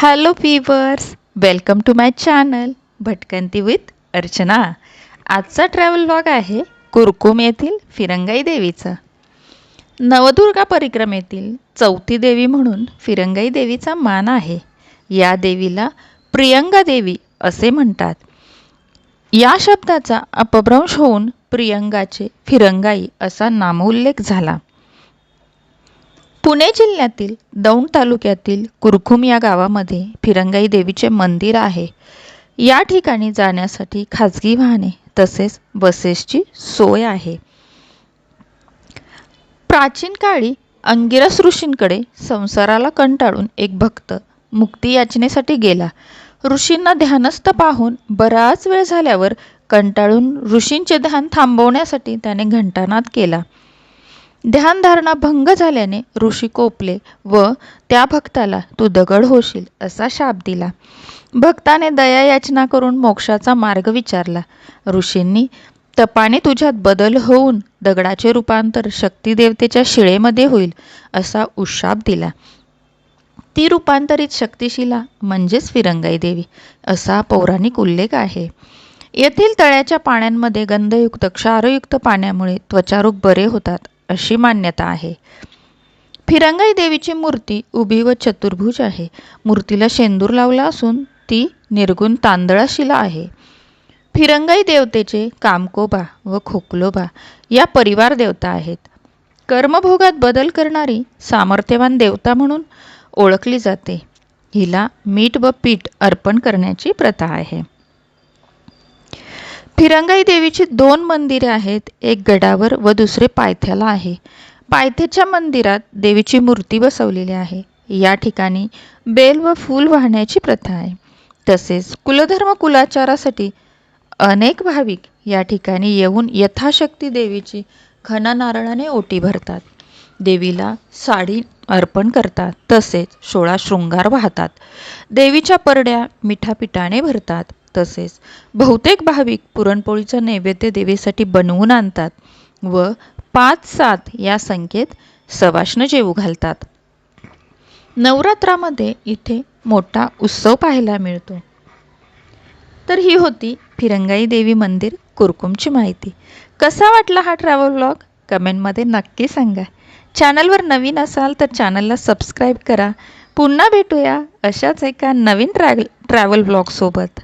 Hello viewers welcome to my channel Bhatkanti with Archana आजचा travel blog आहे कुरकुम येथील फिरंगाई देवीचा. नवदुर्गा परिक्रमेतील चौथी देवी म्हणून फिरंगाई देवीचा मान आहे. या देवीला प्रियंगा देवी असे म्हणतात. या शब्दाचा अपभ्रंश होऊन प्रियंगाचे फिरंगाई असा नामोल्लेख झाला. पुणे जिल्ह्यातील दौंड तालुक्यातील कुरखुम या गावामध्ये फिरंगाई देवीचे मंदिर आहे. या ठिकाणी जाण्यासाठी खाजगी वाहने तसेच बसेसची सोय आहे. प्राचीन काळी अंगिरस ऋषींकडे संसाराला कंटाळून एक भक्त मुक्ती याचनेसाठी गेला. ऋषींना ध्यानस्थ पाहून बराच वेळ झाल्यावर कंटाळून ऋषींचे ध्यान थांबवण्यासाठी त्याने घंटानाद केला. ध्यानधारणा भंग झाल्याने ऋषी कोपले व त्या भक्ताला तू दगड होशील असा शाप दिला. भक्ताने दया याचना करून मोक्षाचा मार्ग विचारला. ऋषींनी तपाने तुझ्यात बदल होऊन दगडाचे रूपांतर शक्तिदेवतेच्या शिळेमध्ये होईल असा उशाप दिला. ती रूपांतरित शक्तिशिला म्हणजेच फिरंगाई देवी असा पौराणिक उल्लेख आहे. येथील तळ्याच्या पाण्यांमध्ये गंधयुक्त क्षारयुक्त पाण्यामुळे त्वचारोग बरे होतात. अशी मान्यता आहे. फिरंगाई देवीची मूर्ती उभी व चतुर्भुज आहे. मूर्तीला शेंदूर लावला असून ती निर्गुण तांदळाशिला आहे. फिरंगाई देवतेचे कामकोबा व खोकलोबा या परिवार देवता आहेत. कर्मभोगात बदल करणारी सामर्थ्यवान देवता म्हणून ओळखली जाते. हिला मीठ व पीठ अर्पण करण्याची प्रथा आहे. फिरंगाई देवीची दोन मंदिरे आहेत. एक गडावर व दुसरे पायथ्याला आहे. पायथ्याच्या मंदिरात देवीची मूर्ती बसवलेली आहे. या ठिकाणी बेल व फूल वाहण्याची प्रथा आहे. तसेच कुलधर्म कुलाचारासाठी अनेक भाविक या ठिकाणी येऊन यथाशक्ती देवीची खना नारळाने ओटी भरतात. देवीला साडी अर्पण करतात. तसेच सोळा शृंगार वाहतात. देवीच्या परड्या मिठापिठाने भरतात. तसेच बहुतेक भाविक पुरणपोळीचं नैवेद्य देवीसाठी बनवून आणतात व पाच सात या संख्येत सवाष्ण जेवू घालतात. नवरात्रामध्ये इथे मोठा उत्सव पाहायला मिळतो. तर ही होती फिरंगाई देवी मंदिर कुरकुमची माहिती. कसा वाटला हा ट्रॅव्हल ब्लॉग कमेंटमध्ये नक्की सांगा. चॅनलवर नवीन असाल तर चॅनलला सबस्क्राईब करा. पुन्हा भेटूया अशाच एका नवीन ट्रॅव्हल ट्रॅव्हल ब्लॉगसोबत.